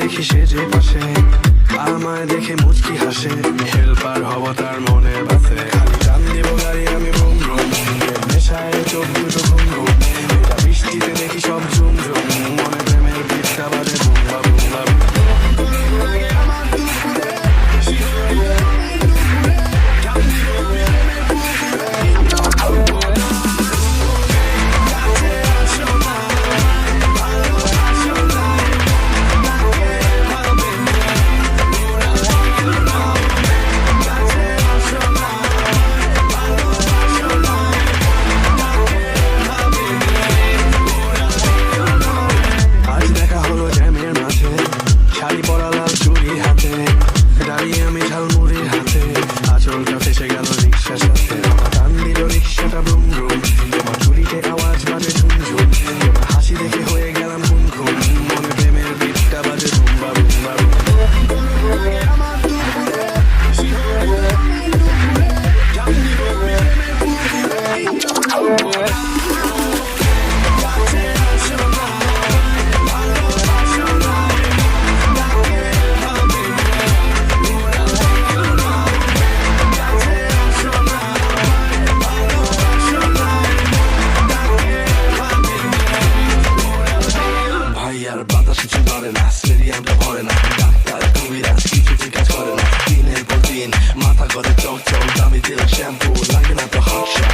দেখি সে যে পাশে আমায় দেখে মুচকি হাসে। হেল্পার হব তার মনে বাসে। বন্ধু বন্ধু বৃষ্টিতে দেখি সব ঝালমুড়ি হাতে আচলটা ফেসে গেল। আর বাতাস কিছু বাড়ে না, স্টেডিয়াম তো ভরে না। ডাক্তার কুমিরা কিছুতে কাজ করে না। দিনের পর দিন মাথা করে চক চক দামি তেল শ্যাম্পু, লাগে না তো হাসা